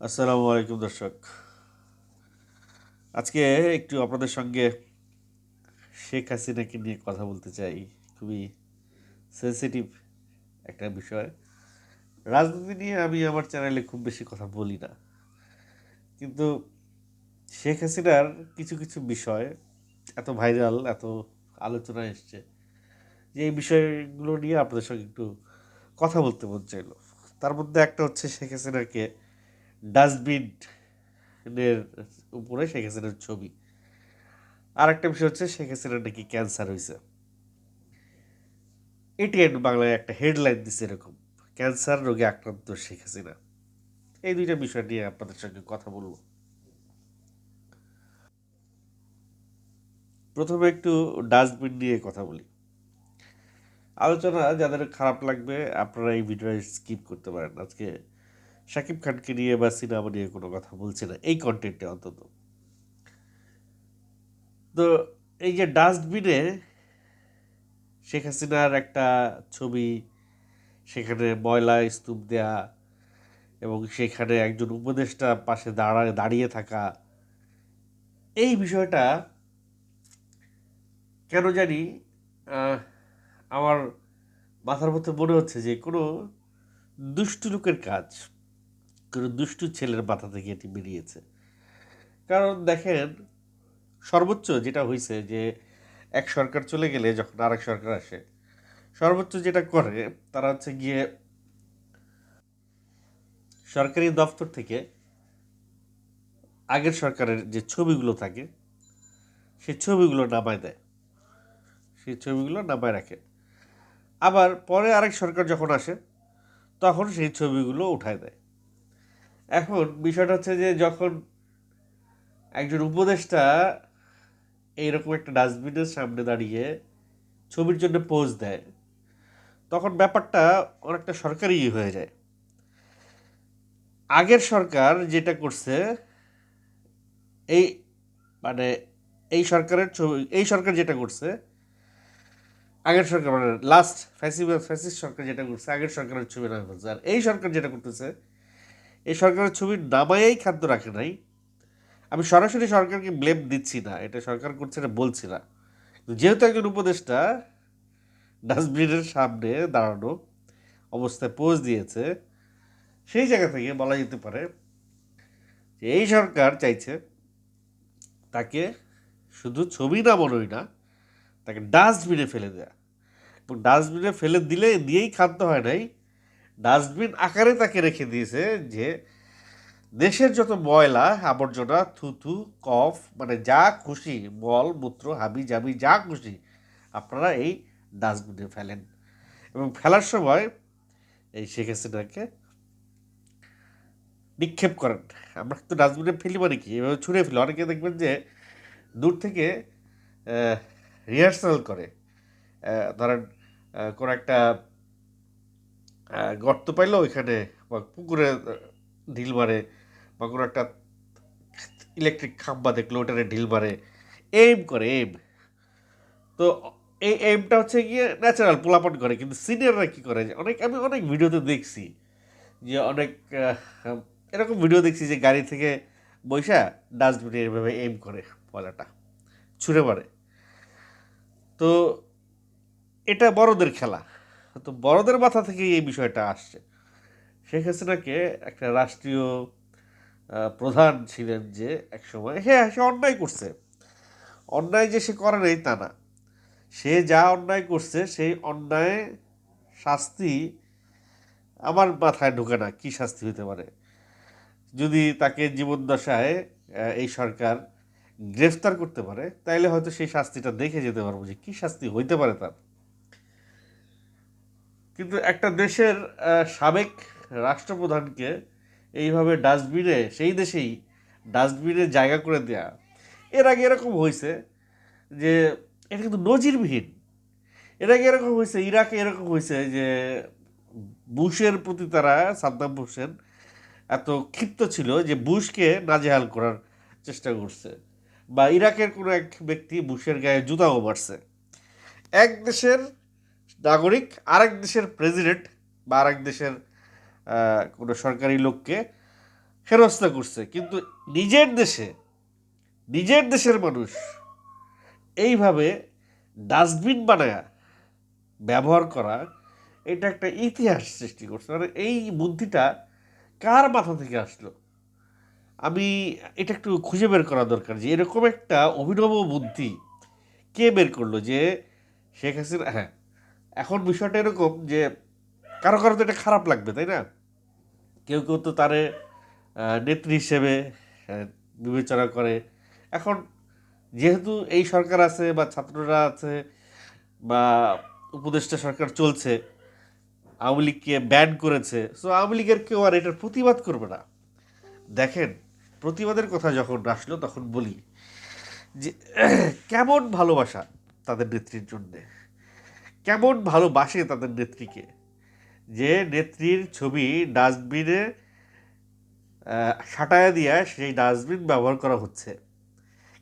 আসসালামু আলাইকুম, দর্শক। আজকে একটু আপনাদের সঙ্গে শেখ হাসিনাকে নিয়ে কথা বলতে চাই। খুবই সেন্সিটিভ একটা বিষয়। রাজনীতি নিয়ে আমি আমার চ্যানেলে খুব বেশি কথা বলি না। কিন্তু শেখ হাসিনার কিছু কিছু বিষয় এত ভাইরাল এত আলোচনা এসছে যে এই বিষয়গুলো নিয়ে আপনাদের সঙ্গে একটু কথা বলতে মন চাইলো। তার মধ্যে একটা হচ্ছে শেখ হাসিনাকে ডাস্টবিনের উপরে শেখ হাসিনার ছবি। আর একটা বিষয় হচ্ছে, শেখ হাসিনার নাকি ক্যান্সার হয়েছে এটিএন বাংলায় একটা হেডলাইন দিছে এরকম ক্যান্সার রোগে আক্রান্ত শেখ হাসিনা। এই দুইটা বিষয় নিয়ে আপনাদের সঙ্গে কথা বলব। প্রথমে একটু ডাস্টবিন নিয়ে কথা বলি। আলোচনা, যাদের খারাপ লাগবে, আপনারা এই ভিডিওটা স্কিপ করতে পারেন। আজকে শাকিব খানকে নিয়ে বা সিনেমা নিয়ে কোনো কথা বলছি না, এই কন্টেন্টে অন্তত। তো এই যে ডাস্টবিনে শেখ হাসিনার একটা ছবি, সেখানে ময়লা স্তূপ দেয়া এবং সেখানে একজন উপদেষ্টা পাশে দাঁড়ায় দাঁড়িয়ে থাকা, এই বিষয়টা কেন জানি আমার মাথার মধ্যে মনে হচ্ছে যে কোনো দুষ্টু লোকের কাজ কোনো দুষ্টু ছেলের মাথা থেকে এটি বেরিয়েছে। কারণ দেখেন, সর্বোচ্চ যেটা হয়েছে যে, এক সরকার চলে গেলে যখন আরেক সরকার আসে, সর্বোচ্চ যেটা করে তারা হচ্ছে গিয়ে সরকারি দপ্তর থেকে আগের সরকারের যে ছবিগুলো থাকে, সেই ছবিগুলো নামায় দেয়। সেই ছবিগুলো নামায় রাখে। আবার পরে আরেক সরকার যখন আসে, তখন সেই ছবিগুলো উঠায় দেয়। এখন বিষয়টা হচ্ছে যে যখন একজন উপদেষ্টা এইরকম একটা ডাস্টবিনের সামনে দাঁড়িয়ে ছবির জন্য পোজ দেয়, তখন ব্যাপারটা অনেকটা সরকারি হয়ে যায়। আগের সরকার যেটা করছে, এই মানে এই সরকারের ছবি, এই সরকার যেটা করছে, আগের সরকার মানে লাস্ট ফ্যাসিবাল ফ্যাসিস্ট সরকার যেটা করছে, আগের সরকারের ছবি করছে আর এই সরকার যেটা করতেছে এই সরকারের ছবির নামায়েই খাদ্য রাখে নাই। আমি সরাসরি সরকারকে ব্লেম দিচ্ছি না, এটা সরকার করছে এটা বলছি না। যেহেতু একজন উপদেষ্টা ডাস্টবিনের সামনে দাঁড়ানো অবস্থায় পোজ দিয়েছে, সেই জায়গা থেকে বলা যেতে পারে যে এই সরকার চাইছে তাকে শুধু ছবি নামানোই না, তাকে ডাস্টবিনে ফেলে দেয়া। এবং ডাস্টবিনে ফেলে দিলে দিয়েই খাদ্য হয় নাই ডাস্টবিন আকারে তাকে রেখে দিয়েছে যে দেশের যত ময়লা, আবর্জনা, থুথু, কফ মানে যা খুশি, মল, মূত্র, হাবি জাবি, যা খুশি, আপনারা এই ডাস্টবিনে ফেলেন। এবং ফেলার সময় এই শেখ হাসিনাকে নিক্ষেপ করেন। আমরা তো ডাস্টবিনে ফেলি মানে কি? এভাবে ছুঁড়ে ফেলি। অনেকে দেখবেন যে দূর থেকে রিহার্সাল করে। ধরেন কোনো একটা গর্ত পাইলো ওইখানে বা পুকুরে ঢিল মারে বা কোনো একটা ইলেকট্রিক খাম্বা দেখল ওটারে ঢিল মারে। এইম করে এইম তো এই এইমটা হচ্ছে গিয়ে ন্যাচারাল পোলাপন করে, কিন্তু সিনিয়ররা কী করে? অনেক, আমি অনেক ভিডিওতে দেখছি যে অনেক এরকম ভিডিও দেখছি যে গাড়ি থেকে বৈশা ডাস্টবিনে এভাবে এইম করে পয়লাটা ছুঁড়ে মারে। তো এটা বড়দের খেলা। তো বড়দের মাথা থেকে এই বিষয়টা আসছে। শেখ হাসিনাকে একটা রাষ্ট্রীয় প্রধান ছিলেন যে এক সময় হ্যাঁ সে অন্যায় করছে। অন্যায় যে সে করে নেই তা না। সে যা অন্যায় করছে, সেই অন্যায় শাস্তি আমার মাথায় ঢোকে না, কী শাস্তি হতে পারে? যদি তাকে জীবদ্দশায় এই সরকার গ্রেফতার করতে পারে, তাইলে হয়তো সেই শাস্তিটা দেখে যেতে পারব যে কী শাস্তি হইতে পারে তার। কিন্তু একটা দেশের সাবেক রাষ্ট্রপ্রধানকে এইভাবে ডাস্টবিনে, সেই দেশেই ডাস্টবিনে জায়গা করে দেয়া। এর আগে এরকম হয়েছে যে, এটা কিন্তু নজিরবিহীন। এর আগে এরকম হয়েছে, ইরাকে এরকম হয়েছে যে, বুশের প্রতি তারা, সাদ্দাম হোসেন, এত ক্ষিপ্ত ছিল যে বুশকে নাজেহাল করার চেষ্টা করছে। বা ইরাকের কোনো এক ব্যক্তি বুশের গায়ে জুতাও মারছে এক দেশের নাগরিক, আরেক দেশের প্রেসিডেন্ট বা আরেক দেশের কোনো সরকারি লোককে হেনস্থা করছে। কিন্তু নিজের দেশে, নিজের দেশের মানুষ এইভাবে ডাস্টবিন বানায়া ব্যবহার করা, এটা একটা ইতিহাস সৃষ্টি করছে। মানে এই বুদ্ধিটা কার মাথা থেকে আসলো? আমি এটা একটু খুঁজে বের করা দরকার যে এরকম একটা অভিনব বুদ্ধি কে বের করল যে শেখ হাসিনা হ্যাঁ এখন বিষয়টা এরকম যে কারও কারও তো এটা খারাপ লাগবে, তাই না? কেউ কেউ তো তারে নেত্রী হিসেবে বিবেচনা করে। এখন যেহেতু এই সরকার আছে বা ছাত্ররা আছে বা উপদেষ্টা সরকার চলছে, আওয়ামী লীগকে ব্যান করেছে সো আওয়ামী লীগের কেউ আর এটার প্রতিবাদ করবে না। দেখেন, প্রতিবাদের কথা যখন আসলো তখন বলি যে, কেমন ভালোবাসা তাদের নেত্রীর জন্যে? কেমন ভালোবাসে তাদের নেত্রীকে? যে নেত্রীর ছবি ডাস্টবিনে সাটায়া দিয়া সেই ডাস্টবিন ব্যবহার করা হচ্ছে।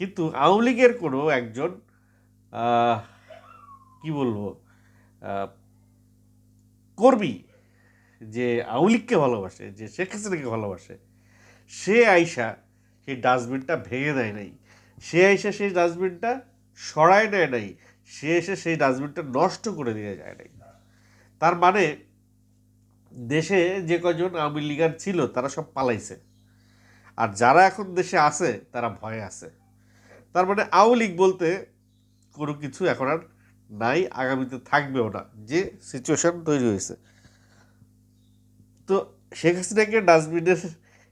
কিন্তু আওয়ামী লীগের কোনো একজন কি বলব কর্মী যে আওয়ামী লীগকে ভালোবাসে, যে শেখ হাসিনাকে ভালোবাসে, সে আইসা সেই ডাস্টবিনটা ভেঙে দেয় নাই। সে আইসা সেই ডাস্টবিনটা সরায় নেয় নাই। সে এসে সেই ডাস্টবিনটা নষ্ট করে দিয়ে যায় নাই। তার মানে দেশে যে কজন আওয়ামী লীগার ছিল, তারা সব পালাইছে। আর যারা এখন দেশে আছে, তারা ভয়ে আছে। তার মানে আওয়ামী লীগ বলতে কোনো কিছু এখন আর নাই, আগামীতে থাকবেও না। যে সিচুয়েশন তৈরি হয়েছে। তো শেখ হাসিনাকে ডাস্টবিনের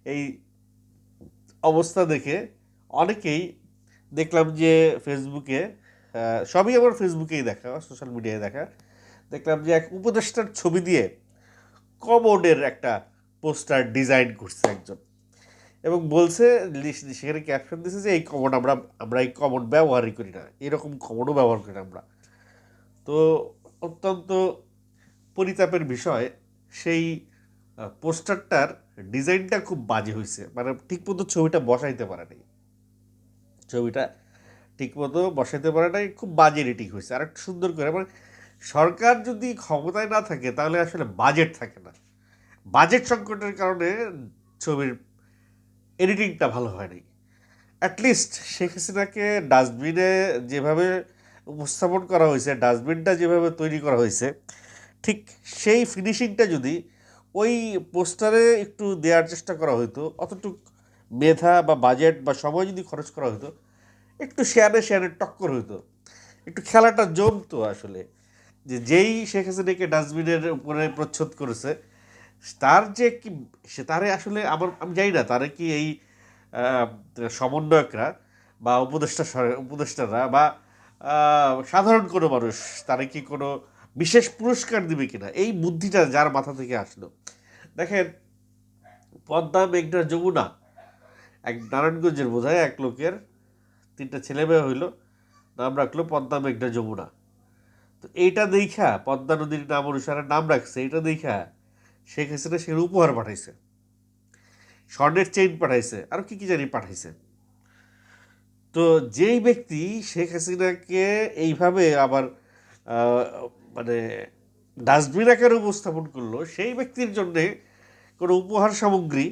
এই অবস্থা দেখে অনেকেই দেখলাম যে ফেসবুকে সবই আমার ফেসবুকেই দেখা সোশ্যাল মিডিয়ায় দেখা। দেখলাম যে এক উপদেষ্টার ছবি দিয়ে কমোডের একটা পোস্টার ডিজাইন করছে একজন। এবং বলছে সেখানে ক্যাপশন দিয়েছে যে, এই কমন আমরা আমরা এই কমন ব্যবহারই করি না। এরকম কমনও ব্যবহার করি না আমরা। তো অত্যন্ত পরিতাপের বিষয়, সেই পোস্টারটার ডিজাইনটা খুব বাজে হয়েছে মানে ঠিক মতো ছবিটা বসাইতে পারে নাই ছবিটা ঠিকমতো বসাইতে পারে নাই, খুব বাজে রেটিং হয়েছে। আর একটু সুন্দর করে মানে সরকার যদি ক্ষমতায় না থাকে, তাহলে আসলে বাজেট থাকে না। বাজেট সংকটের কারণে ছবির এডিটিংটা ভালো হয় নাই। অ্যাটলিস্ট শেখ হাসিনাকে ডাস্টবিনে যেভাবে উপস্থাপন করা হয়েছে ডাস্টবিনটা যেভাবে তৈরি করা হয়েছে, ঠিক সেই ফিনিশিংটা যদি ওই পোস্টারে একটু দেওয়ার চেষ্টা করা হতো অতটুক মেধা বা বাজেট বা সময় যদি খরচ করা হতো একটু শেয়ারে শেয়ারে টক্কর হতো একটু খেলাটা জমতো আসলে। যে যেই শেখ হাসিনাকে ডাস্টবিনের উপরে প্রচ্ছদ করেছে, তার যে কি, সে তারে আসলে আমার, আমি জানি না, তারে কি এই সমন্বয়করা বা উপদেষ্টা উপদেষ্টারা বা সাধারণ কোনো মানুষ তারে কি কোনো বিশেষ পুরস্কার দিবে কিনা? এই বুদ্ধিটা যার মাথা থেকে আসলো। দেখেন, পদ্মা, মেঘনা, যমুনা, এক নারায়ণগঞ্জের বোধহয় এক লোকের তিনটা ছেলে মেয়ে হইল, নাম রাখল পদ্মা মেঘনা যমুনা। তো এইটা দেখা পদ্মা নদীর নাম অনুসারে নাম রাখছে, এইটা দেখা শেখ হাসিনা সে উপহার পাঠাইছে। স্বর্ণের চেইন পাঠাইছে, আর কি কি জানি পাঠাইছে। তো যেই ব্যক্তি শেখ হাসিনাকে এইভাবে আবার মানে ডাস্টবিন আকারে উপস্থাপন করল, সেই ব্যক্তির জন্যে কোনো উপহার সামগ্রী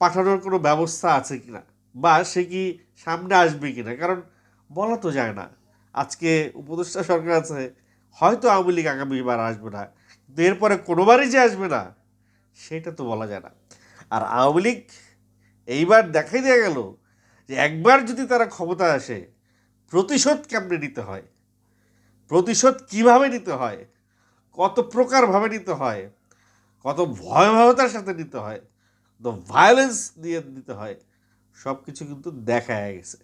পাঠানোর কোনো ব্যবস্থা আছে কিনা? বা সে কি সামনে আসবে কিনা? কারণ বলা তো যায় না। আজকে উপদেষ্টা সরকার আছে, হয়তো আওয়ামী লীগ আগামীবার আসবে না, কিন্তু এরপরে কোনোবারই যে আসবে না, সেটা তো বলা যায় না। আর আওয়ামী লীগ এইবার দেখাই দেওয়া গেল যে একবার যদি তারা ক্ষমতা আসে, প্রতিশোধ কেমনে নিতে হয়? প্রতিশোধ কীভাবে নিতে হয়? কত প্রকারভাবে নিতে হয়? কত ভয়াবহতার সাথে নিতে হয়? তো ভায়োলেন্স দিয়ে দিতে হয়? সব কিছু কিন্তু দেখা গেছে।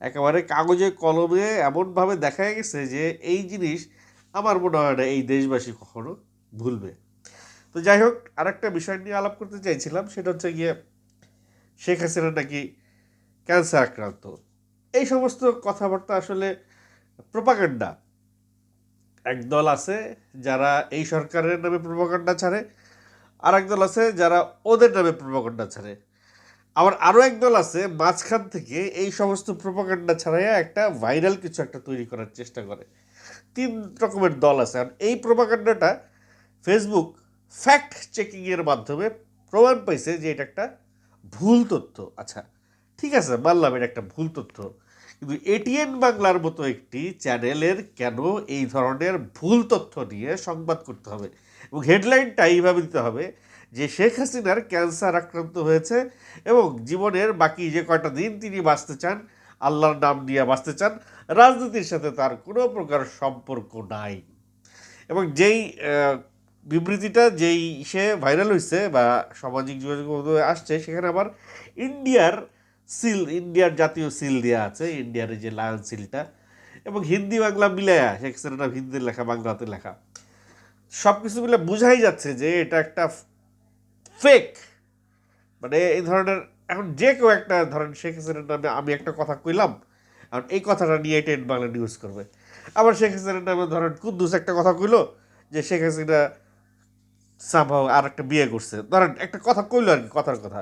একেবারে কাগজে, কলমে এমনভাবে দেখা গেছে যে এই জিনিস আমার মনে হয় না এই দেশবাসী কখনো ভুলবে। তো যাই হোক, আরেকটা বিষয় নিয়ে আলাপ করতে চাইছিলাম, সেটা হচ্ছে গিয়ে শেখ হাসিনা নাকি ক্যান্সার আক্রান্ত। এই সমস্ত কথাবার্তা আসলে প্রোপাগান্ডা। একদল আছে যারা এই সরকারের নামে প্রোপাগান্ডা ছাড়ে আর একদল আছে যারা ওদের নামে প্রোপাগান্ডা ছাড়ে। আবার আরও একদল আছে, মাঝখান থেকে এই সমস্ত প্রোপাগান্ডা ছাড়াইয়া একটা ভাইরাল কিছু একটা তৈরি করার চেষ্টা করে। তিন রকমের দল আছে। আর এই প্রোপাগান্ডাটা ফেসবুক ফ্যাক্ট চেকিংয়ের মাধ্যমে প্রমাণ পাইছে যে এটা একটা ভুল তথ্য। আচ্ছা ঠিক আছে, মানলাম এটা একটা ভুল তথ্য। কিন্তু এটিএন বাংলার মতো একটি চ্যানেলের কেন এই ধরনের ভুল তথ্য নিয়ে সংবাদ করতে হবে? এবং হেডলাইনটা এইভাবে দিতে হবে যে শেখ হাসিনার ক্যান্সার আক্রান্ত হয়েছে এবং জীবনের বাকি যে কয়টা দিন তিনি বাঁচতে চান, আল্লাহর নাম নিয়ে বাঁচতে চান, রাজনীতির সাথে তার কোনো প্রকার সম্পর্ক নাই। এবং যেই বিবৃতিটা যেই সে ভাইরাল হয়েছে বা সামাজিক যোগাযোগ মাধ্যমে আসছে, সেখানে আবার ইন্ডিয়ার সিল, ইন্ডিয়ার জাতীয় সিল দেওয়া আছে, ইন্ডিয়ার যে লায়ন সিলটা। এবং হিন্দি বাংলা মিলায়া হাসিনার হিন্দির লেখা, বাংলাতে লেখা। সব কিছু মিলে বোঝাই যাচ্ছে যে এটা একটা ফেক মানে এই ধরনের, এখন যে কেউ একটা, ধরেন শেখ হাসিনার নামে আমি একটা কথা কইলাম, এখন এই কথাটা নিয়ে টেন বাংলা নিউজ করবে। আবার শেখ হাসিনার নামে ধরেন কুদ্দুস একটা কথা কইলো, যে শেখ হাসিনা সামহাও আর একটা বিয়ে করছে। ধরেন একটা কথা কইলো আর কি, কথার কথা।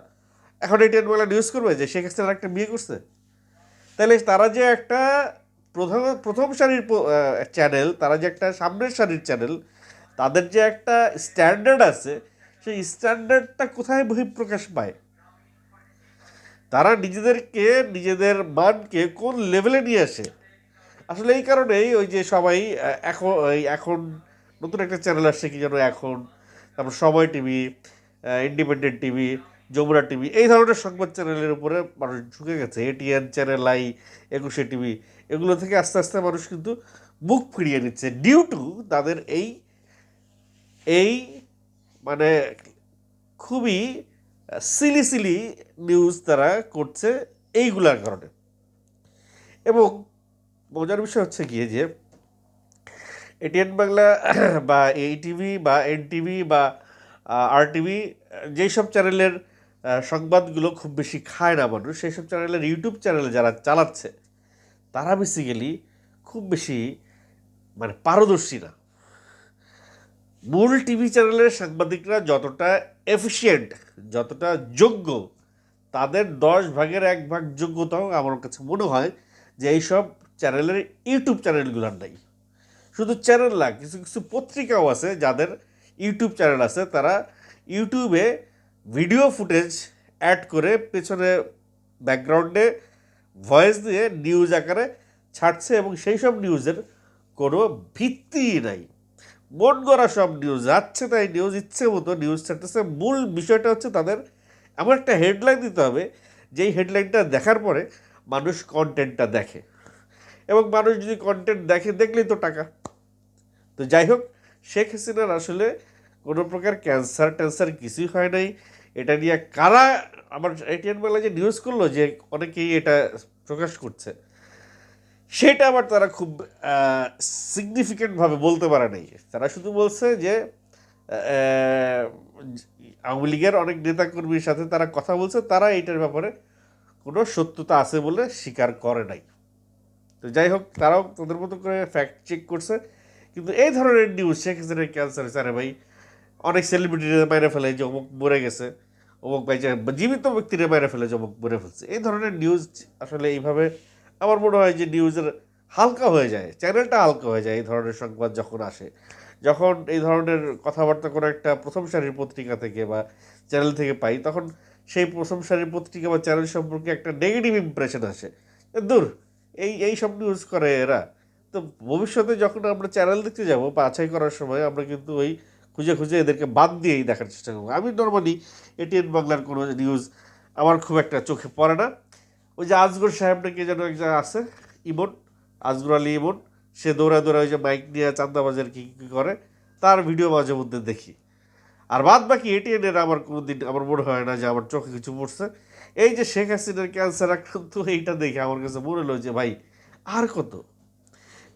এখন এই টেন বাংলা নিউজ করবে যে শেখ হাসিনা আর একটা বিয়ে করছে? তাহলে তারা যে একটা প্রথম প্রথম সারির চ্যানেল তারা যে একটা সামনের সারির চ্যানেল তাদের যে একটা স্ট্যান্ডার্ড আছে সেই স্ট্যান্ডার্ডটা কোথায় বহিঃপ্রকাশ পায়? তারা নিজেদেরকে, নিজেদের মানকে কোন লেভেলে নিয়ে আসে? আসলে এই কারণেই ওই যে সবাই এখন এখন নতুন একটা চ্যানেল আসছে কি যেন এখন? তারপর Somoy TV Independent TV, Jamuna TV, এই ধরনের সংবাদ চ্যানেলের উপরে মানুষ ঝুঁকে গেছে। ATN Channel I Ekushey TV, এগুলো থেকে আস্তে আস্তে মানুষ কিন্তু মুখ ফিরিয়ে নিচ্ছে। ডিউ টু তাদের এই এই মানে খুবই সিলি সিলি নিউজ তারা করছে এইগুলার কারণে। এবং মজার বিষয় হচ্ছে গিয়ে যে এটিএন বাংলা বা এই টিভি বা এন টিভি বা আর টিভি যেই সব চ্যানেলের সংবাদগুলো খুব বেশি খায় না মানুষ সেই সব চ্যানেলের ইউটিউব চ্যানেল যারা চালাচ্ছে, তারা বেসিক্যালি খুব বেশি মানে পারদর্শী না। মূল টিভি চ্যানেলের সাংবাদিকরা যতটা এফিশিয়েন্ট যতটা যোগ্য, তাদের দশ ভাগের এক ভাগ যোগ্যতাও আমার কাছে মনে হয় যে এইসব চ্যানেলের ইউটিউব চ্যানেলগুলোর নাই। শুধু চ্যানেল না, কিছু কিছু পত্রিকাও আছে যাদের ইউটিউব চ্যানেল আছে, তারা ইউটিউবে ভিডিও ফুটেজ অ্যাড করে পেছনে ব্যাকগ্রাউন্ডে ভয়েস দিয়ে নিউজ আকারে ছাড়ছে এবং সেই সব নিউজের কোনো ভিত্তি নাই। মন গড়া সব নিউজ যাচ্ছে তাই নিউজ ইচ্ছে মতো নিউজ ছাড়তেছে। মূল বিষয়টা হচ্ছে তাদের এমন একটা হেডলাইন দিতে হবে, যেই হেডলাইনটা দেখার পরে মানুষ কন্টেন্টটা দেখে। এবং মানুষ যদি কন্টেন্ট দেখে, দেখলেই তো টাকা। তো যাই হোক, শেখ হাসিনার আসলে কোনো প্রকার ক্যান্সার ট্যান্সার কিছুই হয় নাই। এটা নিয়ে কারা, আমার এটিএন বেলা যে নিউজ করল, যে অনেকেই এটা প্রকাশ করছে। সেটা আবার তারা খুব সিগনিফিকেন্টভাবে বলতে পারে নাই। তারা শুধু বলছে যে আওয়ামী লীগের অনেক নেতাকর্মীর সাথে তারা কথা বলছে, তারা এইটার ব্যাপারে কোনো সত্যতা আছে বলে স্বীকার করে নাই। তো যাই হোক, তারাও তাদের মতো করে ফ্যাক্ট চেক করছে। কিন্তু এই ধরনের নিউজ শেখ হাসিনার ক্যান্সার স্যারে ভাই, অনেক সেলিব্রিটিরা মেরে ফেলে যে অমুক মরে গেছে, অমুক ভাই জীবিত ব্যক্তিরা মেরে ফেলে যে অমুক মরে ফেলছে। এই ধরনের নিউজ আসলে এইভাবে আমার মনে হয় যে নিউজের হালকা হয়ে যায় চ্যানেলটা হালকা হয়ে যায় এই ধরনের সংবাদ যখন আসে। যখন এই ধরনের কথাবার্তা কোনো একটা প্রথম সারির পত্রিকা থেকে বা চ্যানেল থেকে পাই, তখন সেই প্রথম সারির পত্রিকা বা চ্যানেল সম্পর্কে একটা নেগেটিভ ইমপ্রেশন আসে। দূর, এই এই সব নিউজ করে এরা। তো ভবিষ্যতে যখন আমরা চ্যানেল দেখতে যাব বাছাই করার সময় আমরা কিন্তু ওই খুঁজে খুঁজে এদেরকে বাদ দিয়েই দেখার চেষ্টা করব। আমি নর্মালি এটিএন বাংলার কোনো নিউজ আমার খুব একটা চোখে পড়ে না। ওই যে আজগর সাহেব নাকি যেন একজন আছে, ইমন, আজগর আলী ইমন, সে দৌড়ায় দৌড়ায় ওই যে মাইক নিয়ে চান্দাবাজের কী কী করে, তার ভিডিও মাঝে মধ্যে দেখি। আর বাদ বাকি এটিএনের আমার কোনো দিন আমার মনে হয় না যে আমার চোখে কিছু পড়ছে। এই যে শেখ হাসিনার ক্যান্সার আক্রান্ত, এইটা দেখে আমার কাছে মনে হলো যে ভাই, আর কত?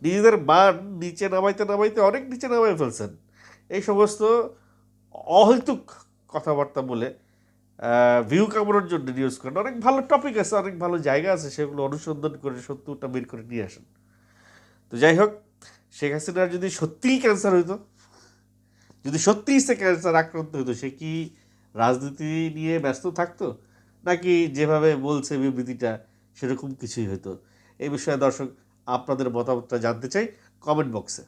নিজেদের মান নিচে নামাইতে নামাইতে অনেক নিচে নামাই ফেলছেন। এই সমস্ত অহেতুক কথাবার্তা বলে ভিউ কামানোর জন্য নিউজ করেন। অনেক ভালো টপিক আছে, অনেক ভালো জায়গা আছে, সেগুলো অনুসন্ধান করে সত্যটা বের করে নিয়ে আসেন। তো যাই হোক, শেখ হাসিনার যদি সত্যিই ক্যান্সার হইতো, যদি সত্যিই সে ক্যান্সার আক্রান্ত হইতো, সে কি রাজনীতি নিয়ে ব্যস্ত থাকতো? নাকি যেভাবে বলছে বিবৃতিটা, সেরকম কিছুই হতো এই বিষয়ে দর্শক, আপনাদের মতামতটা জানতে চাই কমেন্ট বক্সে